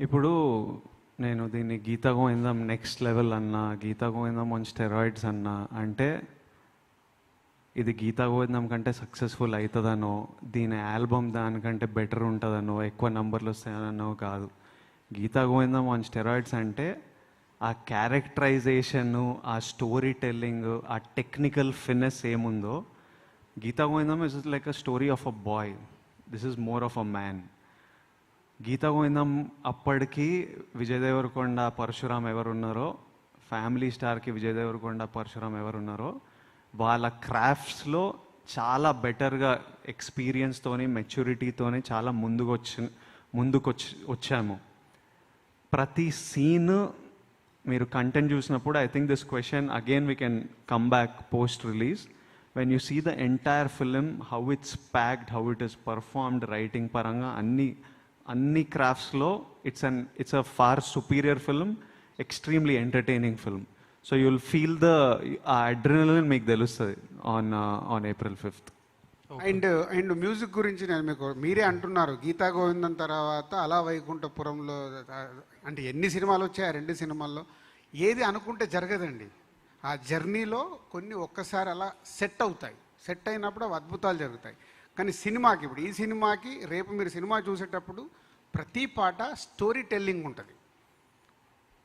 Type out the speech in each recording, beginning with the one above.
ఇప్పుడు నేను దీన్ని గీతా గోవిందం నెక్స్ట్ లెవెల్ అన్నా గీతా గోవిందం ఆన్ స్టెరాయిడ్స్ అన్నా అంటే ఇది గీతా గోవిందం కంటే సక్సెస్ఫుల్ అవుతుందనో దీని ఆల్బమ్ దానికంటే బెటర్ ఉంటుందనో ఎక్కువ నంబర్లు వస్తాయనో కాదు. గీతా గోవిందం ఆన్ స్టెరాయిడ్స్ అంటే ఆ క్యారెక్టరైజేషన్ ఆ స్టోరీ టెల్లింగ్ ఆ టెక్నికల్ ఫినెస్ ఏముందో Geetha Govindam is like a story of a boy this is more of a man Geetha Govindam అప్పటికి విజయ్ దేవరకొండ పరశురామ్ ఎవరు ఉన్నారో ఫ్యామిలీ స్టార్కి విజయ్ దేవరకొండ పరశురామ్ ఎవరున్నారో వాళ్ళ క్రాఫ్ట్స్లో చాలా బెటర్గా ఎక్స్పీరియన్స్తోని మెచ్యూరిటీతోని చాలా ముందుకు వచ్చి ముందుకు వచ్చి వచ్చాము. ప్రతి సీన్ మీరు కంటెంట్ చూసినప్పుడు I think this question again we can come back post release. When you see the entire film how it's packed how it is performed writing పరంగా అన్ని అన్ని క్రాఫ్ట్స్లో it's an it's a far superior film extremely entertaining film so you'll feel the ah adrenaline మీకు తెలుస్తుంది on on April fifth and and music గురించి నేను మీకు మీరే అంటున్నారు గీతా గోవిందం తర్వాత అలా వైకుంఠపురంలో అంటే ఎన్ని సినిమాలు వచ్చాయి ఆ రెండు సినిమాల్లో? ఏది అనుకుంటే జరగదండి. ఆ జర్నీలో కొన్ని ఒక్కసారి అలా సెట్ అవుతాయి. సెట్ అయినప్పుడు అవి అద్భుతాలు జరుగుతాయి. కానీ సినిమాకి ఇప్పుడు ఈ సినిమాకి రేపు మీరు సినిమా చూసేటప్పుడు ప్రతి పాట స్టోరీ టెల్లింగ్ ఉంటుంది.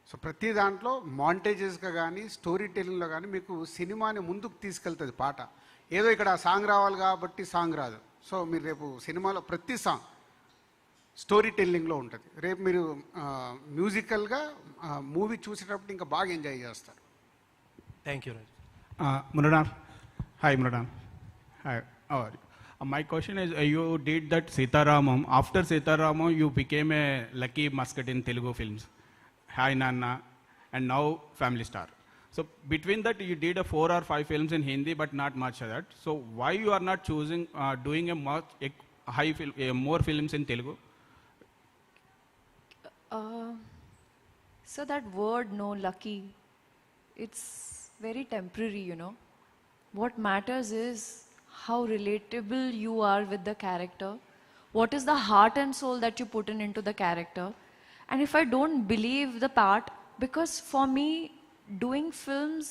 సో ప్రతి దాంట్లో మాంటేజెస్గా కానీ స్టోరీ టెల్లింగ్లో కానీ మీకు సినిమాని ముందుకు తీసుకెళ్తుంది పాట. ఏదో ఇక్కడ సాంగ్ రావాలి కాబట్టి సాంగ్ రాదు. సో మీరు రేపు సినిమాలో ప్రతి సాంగ్ స్టోరీ టెల్లింగ్లో ఉంటుంది. రేపు మీరు మ్యూజికల్గా మూవీ చూసేటప్పుడు ఇంకా బాగా ఎంజాయ్ చేస్తారు. Thank you Raj Uh, Murudan. Hi, Murudan. Uh, my question is, uh, you did that Sitaramam. After Sitaramam, you became a lucky mascot in Telugu films. Hi, Nana, and now Family Star. So between that, you did a four or five films in Hindi, but not much of that. So why you are not choosing uh, doing a, much, a high fil- uh, more films in Telugu? Uh, so that word no lucky it's very temporary you know what matters is how relatable you are with the character. What is the heart and soul that you put in into the character? And if i don't believe the part because for me doing films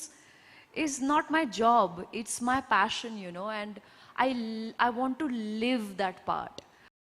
is not my job it's my passion you know and I, I want to live that part